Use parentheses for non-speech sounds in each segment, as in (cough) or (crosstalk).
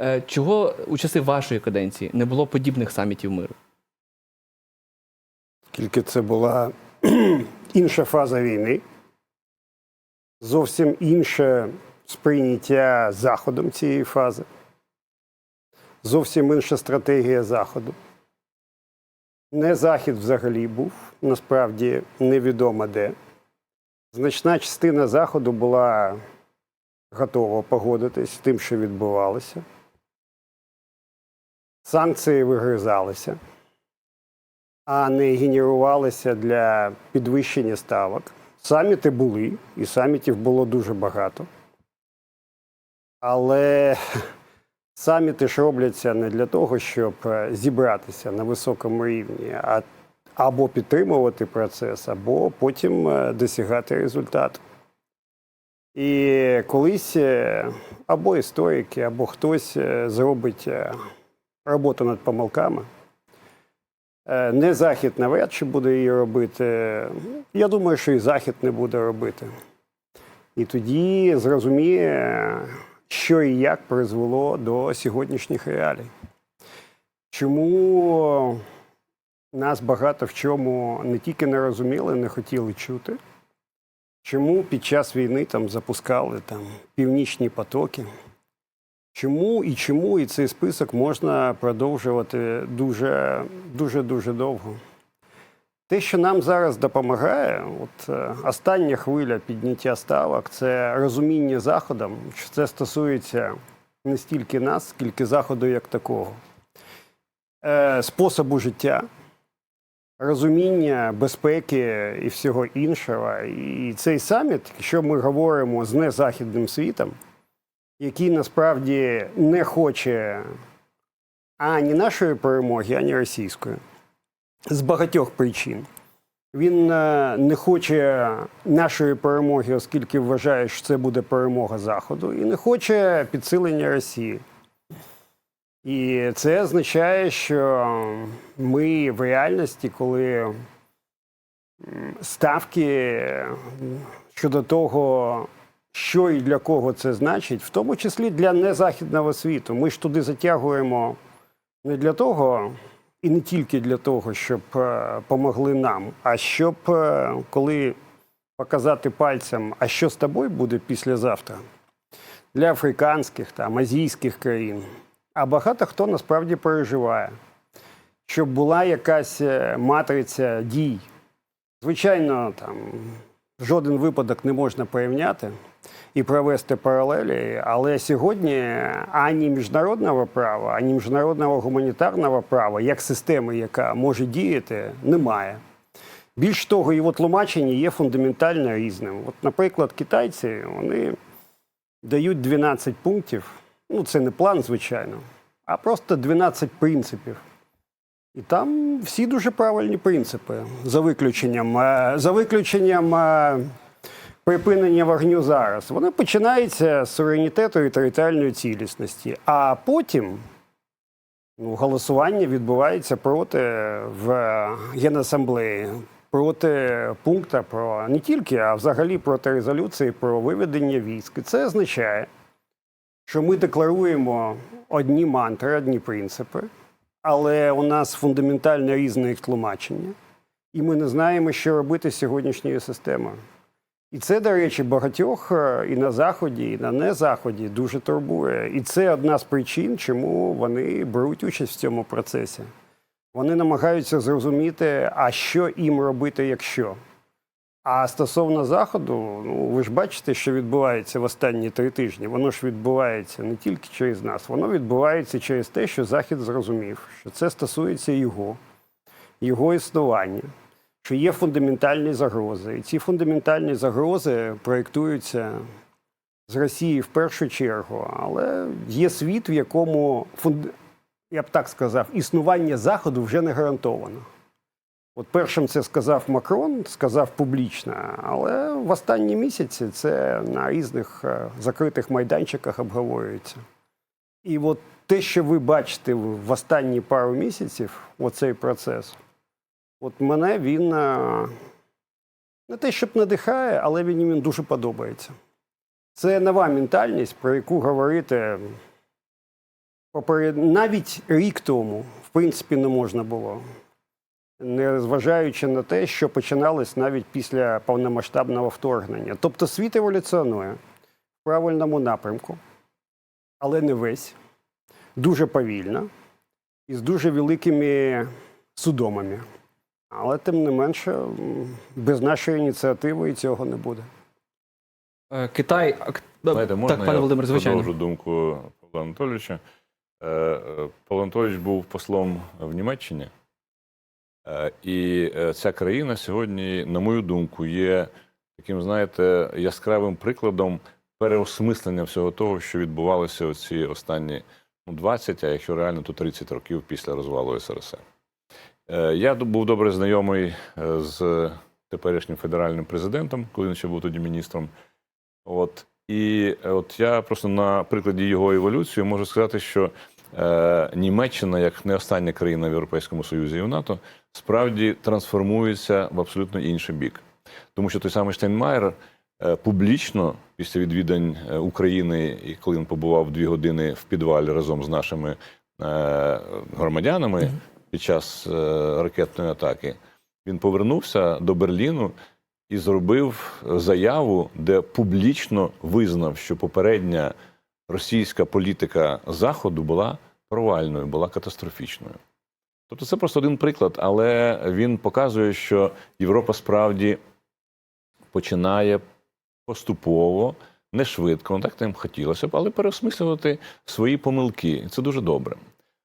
Е, Чого у часи вашої каденції не було подібних самітів миру? Тільки це була (clears throat) інша фаза війни, зовсім інше сприйняття Заходом цієї фази, зовсім інша стратегія Заходу. Не Захід взагалі був, насправді невідомо де. Значна частина Заходу була готова погодитись з тим, що відбувалося. Санкції вигризалися а не генерувалися для підвищення ставок. Саміти були, і самітів було дуже багато. Але саміти ж робляться не для того, щоб е, зібратися на високому рівні, а або підтримувати процес, або потім е, досягати результату. І колись е, або історики, або хтось зробить роботу над помилками. Е, Не Захід навряд чи буде її робити. Я думаю, що і Захід не буде робити. І тоді зрозуміє, що і як призвело до сьогоднішніх реалій. Чому нас багато в чому не тільки не розуміли, не хотіли чути. Чому під час війни там запускали там, північні потоки? Чому і чому і цей список можна продовжувати дуже дуже дуже довго? Те, що нам зараз допомагає, от е, остання хвиля підняття ставок, це розуміння заходом, що це стосується не стільки нас, скільки заходу як такого, е, способу життя, розуміння безпеки і всього іншого. І цей саміт, якщо ми говоримо з незахідним світом, який насправді не хоче ані нашої перемоги, ані російської. З багатьох причин. Він е, не хоче нашої перемоги, оскільки вважає, що це буде перемога Заходу, і не хоче підсилення Росії. І це означає, що ми в реальності, коли ставки щодо того, що і для кого це значить, в тому числі для незахідного світу. Ми ж туди затягуємо не для того, і не тільки для того, щоб е, помогли нам, а щоб е, коли показати пальцем, а що з тобою буде післязавтра для африканських там азійських країн. А багато хто насправді переживає, щоб була якась е, матриця дій. Звичайно, там жоден випадок не можна порівняти і провести паралелі, але сьогодні ані міжнародного права, ані міжнародного гуманітарного права, як системи, яка може діяти, немає. Більш того, його тлумачення є фундаментально різним. От, наприклад, китайці вони дають 12 пунктів. Ну, це не план, звичайно, а просто 12 принципів. І там всі дуже правильні принципи, за виключенням, е, за виключенням е, припинення вогню зараз. Вони починаються з суверенітету і територіальної цілісності, а потім ну, голосування відбувається проти в Генасамблеї, проти пункта про не тільки, а взагалі проти резолюції про виведення військ. Це означає, що ми декларуємо одні мантри, одні принципи, але у нас фундаментально різне їх тлумачення, і ми не знаємо, що робити з сьогоднішньою системою. І це, до речі, багатьох е, і на заході, і на незаході дуже турбує. І це одна з причин, чому вони беруть участь в цьому процесі. Вони намагаються зрозуміти, а що їм робити, якщо. А стосовно заходу, ну ви ж бачите, що відбувається в останні три тижні. Воно ж відбувається не тільки через нас, воно відбувається через те, що Захід зрозумів, що це стосується його, його існування, що є фундаментальні загрози. І ці фундаментальні загрози проєктуються з Росії в першу чергу, але є світ, в якому фунд... я б так сказав, існування Заходу вже не гарантовано. От першим це сказав Макрон, сказав публічно, але в останні місяці це на різних е, закритих майданчиках обговорюється. І от те, що ви бачите в останні пару місяців, оцей процес, от мене він е, не те, щоб надихає, але він мені дуже подобається. Це нова ментальність, про яку говорити навіть рік тому, в принципі, не можна було. Не зважаючи на те, що починалось навіть після повномасштабного вторгнення. Тобто світ еволюціонує в правильному напрямку, але не весь, дуже повільно і з дуже великими судомами. Але тим не менше, без нашої ініціативи і цього не буде. Е, Китай Знаєте, можна так, пане Володимир, звичайно. продовжу думку Павла Анатолійовича. Е, е, Павло Анатолійович був послом в Німеччині, і е, ця країна сьогодні, на мою думку, є таким, знаєте, яскравим прикладом переосмислення всього того, що відбувалося ці останні ну, 20, а якщо реально, то 30 років після розвалу СРСР. Е, Я був добре знайомий е, з теперішнім федеральним президентом, коли він ще був тоді міністром. От і е, от я просто на прикладі його еволюції можу сказати, що е, Німеччина, як не остання країна в Європейському Союзі і в НАТО, справді трансформується в абсолютно інший бік. Тому що той самий Штейнмаєр е, публічно після відвідань е, України, і коли він побував дві години в підвалі разом з нашими е, громадянами під час е, ракетної атаки, він повернувся до Берліну і зробив заяву, де публічно визнав, що попередня російська політика Заходу була провальною, була катастрофічною. Тобто це просто один приклад, але він показує, що Європа справді починає поступово, не швидко, не так їм хотілося б, але переосмислювати свої помилки. І це дуже добре.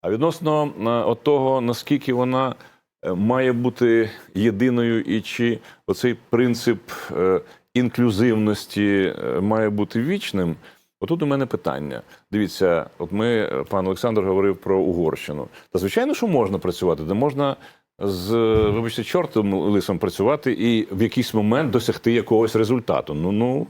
А відносно е, от того, наскільки вона е, має бути єдиною, і чи оцей принцип е, інклюзивності має бути вічним, отут у мене питання. Дивіться, от ми, пан Олександр говорив про Угорщину. Та звичайно, що можна працювати, де можна з, вибачте, чортом лисом працювати і в якийсь момент досягти якогось результату. Ну ну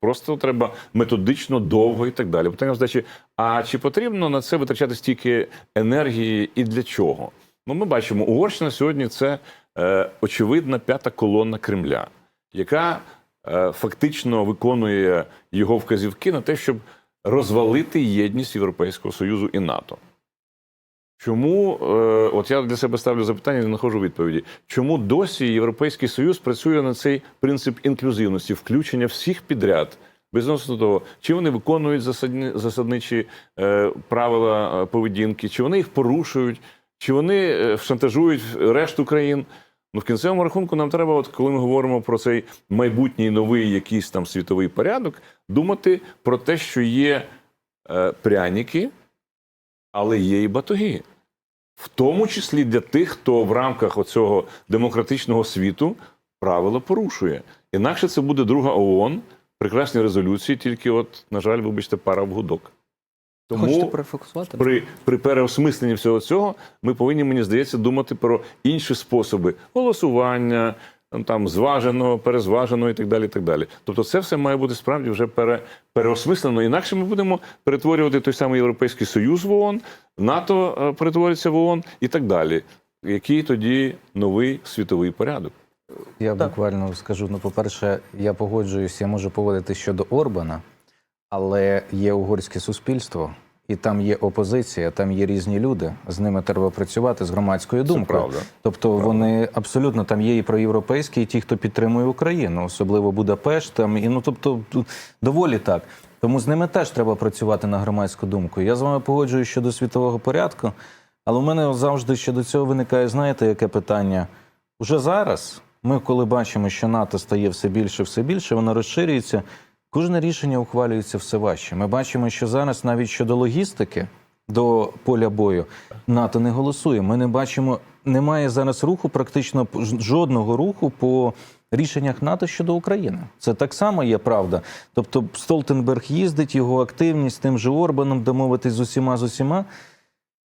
просто треба методично, довго і так далі. Питання здачі, а чи потрібно на це витрачати стільки енергії і для чого? Ну, ми бачимо, Угорщина сьогодні це е, очевидна п'ята колона Кремля, яка фактично виконує його вказівки на те, щоб розвалити єдність Європейського Союзу і НАТО. Чому, е, от я для себе ставлю запитання, не знаходжу відповіді. Чому досі Європейський Союз працює на цей принцип інклюзивності, включення всіх підряд, без відносно того, чи вони виконують засадні, засадничі е, правила е, поведінки, чи вони їх порушують, чи вони е, шантажують решту країн. Ну, в кінцевому рахунку нам треба, от коли ми говоримо про цей майбутній новий якийсь там світовий порядок, думати про те, що є е, пряники, але є і батоги. В тому числі для тих, хто в рамках оцього демократичного світу правила порушує. Інакше це буде друга ООН, прекрасні резолюції, тільки, от, на жаль, вибачте, пара в гудок. Хочете Тому перефокусувати? при, при переосмисленні всього цього ми повинні, мені здається, думати про інші способи голосування, там зваженого, перезваженого і так далі. І так далі. Тобто, це все має бути справді вже пере, переосмислено. Інакше ми будемо перетворювати той самий Європейський Союз в ООН, НАТО е, перетвориться в ООН і так далі. Який тоді новий світовий порядок? Я буквально скажу: ну, по-перше, я погоджуюсь, я можу поводити щодо Орбана, але є угорське суспільство, і там є опозиція, там є різні люди. З ними треба працювати з громадською думкою. правда. Тобто вони абсолютно там є і проєвропейські, і ті, хто підтримує Україну, особливо Будапешт. Там і ну тобто доволі так. Тому з ними теж треба працювати на громадську думку. Я з вами погоджуюсь щодо світового порядку, але у мене завжди щодо цього виникає, знаєте, яке питання? Уже зараз ми, коли бачимо, що НАТО стає все більше, все більше, воно розширюється. Кожне рішення ухвалюється все важче. Ми бачимо, що зараз навіть щодо логістики до поля бою НАТО не голосує. Ми не бачимо, немає зараз руху, практично жодного руху по рішеннях НАТО щодо України. Це так само є правда. Тобто Столтенберг їздить, його активність тим же Орбаном домовитись з усіма з усіма.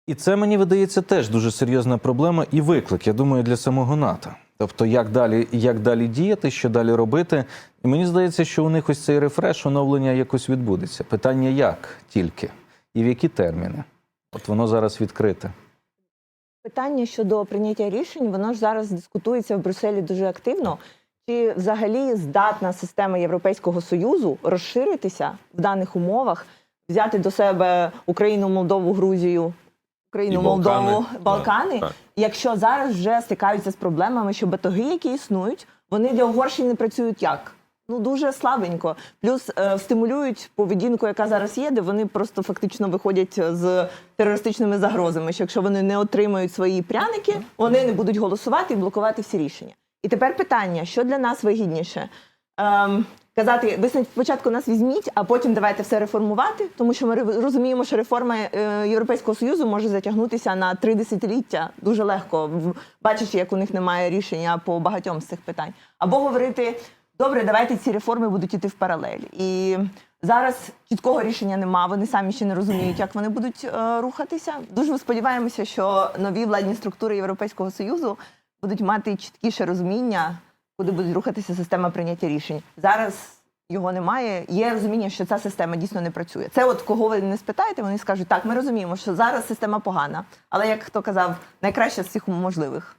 І це мені видається теж дуже серйозна проблема і виклик, я думаю, для самого НАТО. Тобто, як далі, як далі діяти, що далі робити. І мені здається, що у них ось цей рефреш, оновлення якось відбудеться. Питання як тільки і в які терміни. От воно зараз відкрите. Питання щодо прийняття рішень, воно ж зараз дискутується в Брюсселі дуже активно. Чи взагалі здатна система Європейського союзу розширитися в даних умовах взяти до себе Україну, Молдову, Грузію, Україну, Молдову, Балкани. так. Якщо зараз вже стикаються з проблемами, що батоги, які існують, вони для Угорщини працюють як? Ну дуже слабенько. Плюс е, стимулюють поведінку, яка зараз є, де вони просто фактично виходять з терористичними загрозами. Що якщо вони не отримають свої пряники, вони не будуть голосувати і блокувати всі рішення. І тепер питання: що для нас вигідніше? Ем, казати, ви спочатку нас візьміть, а потім давайте все реформувати, тому що ми розуміємо, що реформа е, Європейського союзу може затягнутися на три десятиліття дуже легко, бачачи, як у них немає рішення по багатьом з цих питань. Або говорити, добре, давайте ці реформи будуть іти в паралель. І зараз чіткого рішення нема. Вони самі ще не розуміють, як вони будуть е, рухатися. Дуже сподіваємося, що нові владні структури Європейського союзу будуть мати чіткіше розуміння, куди буде рухатися система прийняття рішень. Зараз його немає. Є розуміння, що ця система дійсно не працює. Це от кого ви не спитаєте, вони скажуть, так, ми розуміємо, що зараз система погана, але як хто казав, найкраща з всіх можливих.